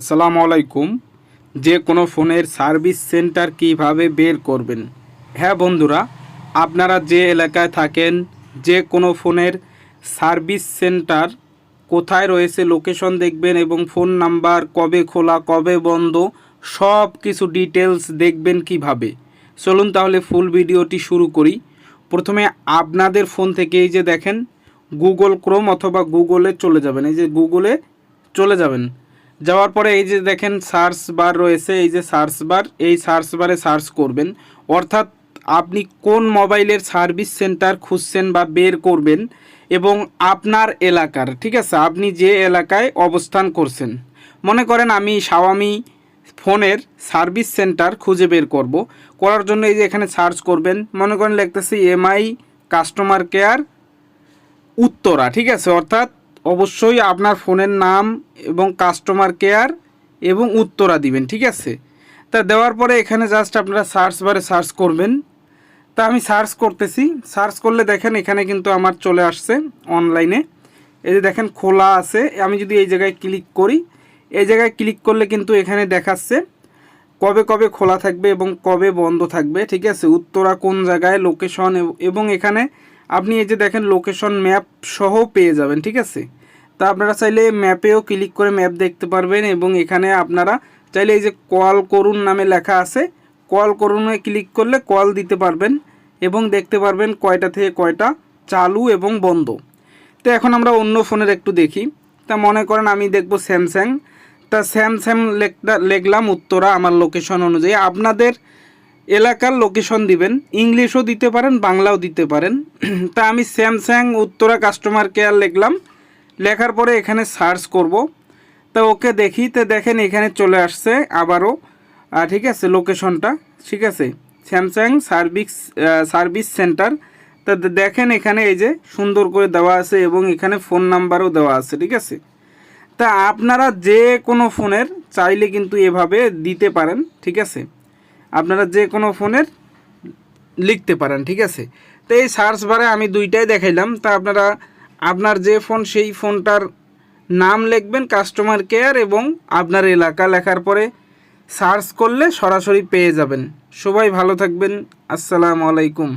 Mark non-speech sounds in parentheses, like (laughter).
আসসালামু আলাইকুম। যে কোনো ফোনের সার্ভিস সেন্টার কীভাবে বের করবেন? হ্যাঁ বন্ধুরা, আপনারা যে এলাকায় থাকেন, যে কোনো ফোনের সার্ভিস সেন্টার কোথায় রয়েছে, লোকেশন দেখবেন এবং ফোন নাম্বার কবে খোলা, কবে বন্ধ সব কিছু ডিটেলস দেখবেন কীভাবে? চলুন তাহলে ফুল ভিডিওটি শুরু করি। প্রথমে আপনাদের ফোন থেকে এই যে দেখেন, গুগল ক্রোম অথবা গুগলে চলে যাবেন। এই যে গুগলে চলে যাবেন। যাওয়ার পরে এই যে দেখেন সার্চ বার রয়েছে, এই যে সার্চ বার, এই সার্চ বারে সার্চ করবেন। অর্থাৎ আপনি কোন মোবাইলের সার্ভিস সেন্টার খুঁজছেন বা বের করবেন এবং আপনার এলাকার, ঠিক আছে, আপনি যে এলাকায় অবস্থান করছেন। মনে করেন আমি শাওয়ামি ফোনের সার্ভিস সেন্টার খুঁজে বের করব। করার জন্য এই যে এখানে সার্চ করবেন, মনে করেন লিখতেছি এমআই কাস্টমার কেয়ার উত্তরা, ঠিক আছে, অর্থাৎ অবশ্যই আপনার ফোনের নাম এবং কাস্টমার কেয়ার এবং উত্তরা দিবেন, ঠিক আছে? তা দেওয়ার পরে এখানে জাস্ট আপনারা সার্চ বারে সার্চ করবেন। তা আমি সার্চ করতেছি। সার্চ করলে দেখেন এখানে কিন্তু আমার চলে আসছে অনলাইনে এই যে দেখেন খোলা আছে। আমি যদি এই জায়গায় ক্লিক করি, এই জায়গায় ক্লিক করলে কিন্তু এখানে দেখাচ্ছে কবে কবে খোলা থাকবে এবং কবে বন্ধ থাকবে, ঠিক আছে? উত্তরা কোন জায়গায় লোকেশন এবং এখানে আপনি এই যে দেখেন লোকেশন ম্যাপ সহ পেয়ে যাবেন, ঠিক আছে? তা আপনারা চাইলে ম্যাপেও ক্লিক করে ম্যাপ দেখতে পারবেন এবং এখানে আপনারা চাইলে এই যে কল করুন নামে লেখা আছে কল করুনে ক্লিক করলে কল দিতে পারবেন এবং দেখতে পারবেন কয়টা থেকে কয়টা চালু এবং বন্ধ। তো এখন আমরা অন্য ফোনের একটু দেখি। তা মনে করেন আমি দেখব স্যামসাং তা স্যামসাং লিখলাম উত্তরা আমার লোকেশন অনুযায়ী। আপনাদের এলাকার লোকেশন দিবেন ইংলিশও দিতে পারেন, বাংলাও দিতে পারেন। (clears throat) তা আমি স্যামসাং উত্তরা কাস্টমার কেয়ার লিখলাম। লেখার পরে এখানে সার্চ করব। তা ওকে দেখি, তো দেখেন এখানে চলে আসছে আবারও। ঠিক আছে, লোকেশনটা, ঠিক আছে। স্যামসাং সার্ভিস সার্ভিস সেন্টার তা দেখেন এখানে এই যে সুন্দর করে দেওয়া আছে এবং এখানে ফোন নাম্বারও দেওয়া আছে, ঠিক আছে। তা আপনারা যে কোনো ফোনের চাইলে কিন্তু এভাবে দিতে পারেন, ঠিক আছে। আপনারা যে কোনো ফোনের লিখতে পারেন, ঠিক আছে। তো এই সার্চ বারে আমি দুইটাই দেখাইলাম। তা আপনারা আপনার যে ফোন, সেই ফোনটার নাম লিখবেন কাস্টমার কেয়ার এবং আপনার এলাকা লেখার পরে সার্চ করলে সরাসরি পেয়ে যাবেন। সবাই ভালো থাকবেন। আসসালামু আলাইকুম।